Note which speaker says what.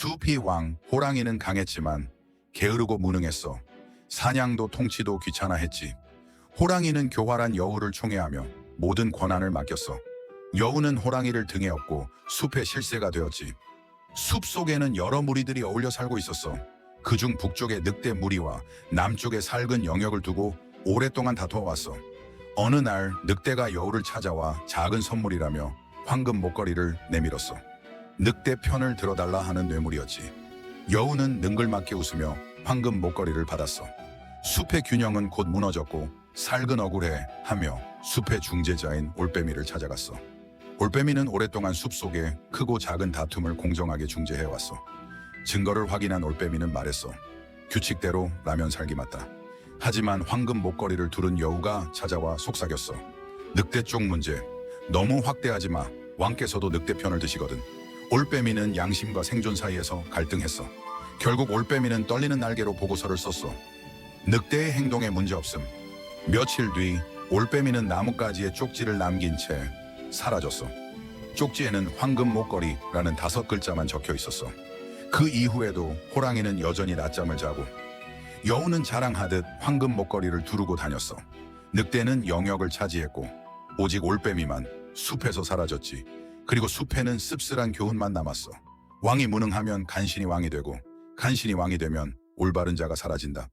Speaker 1: 숲이 왕, 호랑이는 강했지만 게으르고 무능했어. 사냥도 통치도 귀찮아했지. 호랑이는 교활한 여우를 총애하며 모든 권한을 맡겼어. 여우는 호랑이를 등에 업고 숲의 실세가 되었지. 숲 속에는 여러 무리들이 어울려 살고 있었어. 그중 북쪽의 늑대 무리와 남쪽의 살근 영역을 두고 오랫동안 다투어왔어. 어느 날 늑대가 여우를 찾아와 작은 선물이라며 황금 목걸이를 내밀었어. 늑대 편을 들어달라 하는 뇌물이었지. 여우는 능글맞게 웃으며 황금 목걸이를 받았어. 숲의 균형은 곧 무너졌고 살근 억울해 하며 숲의 중재자인 올빼미를 찾아갔어. 올빼미는 오랫동안 숲 속에 크고 작은 다툼을 공정하게 중재해왔어. 증거를 확인한 올빼미는 말했어. 규칙대로 라면 살기 맞다. 하지만 황금 목걸이를 두른 여우가 찾아와 속삭였어. 늑대 쪽 문제. 너무 확대하지 마. 왕께서도 늑대 편을 드시거든. 올빼미는 양심과 생존 사이에서 갈등했어. 결국 올빼미는 떨리는 날개로 보고서를 썼어. 늑대의 행동에 문제 없음. 며칠 뒤 올빼미는 나뭇가지에 쪽지를 남긴 채 사라졌어. 쪽지에는 황금 목걸이라는 다섯 글자만 적혀 있었어. 그 이후에도 호랑이는 여전히 낮잠을 자고 여우는 자랑하듯 황금 목걸이를 두르고 다녔어. 늑대는 영역을 차지했고 오직 올빼미만 숲에서 사라졌지. 그리고 숲에는 씁쓸한 교훈만 남았어. 왕이 무능하면 간신히 왕이 되고 간신히 왕이 되면 올바른 자가 사라진다.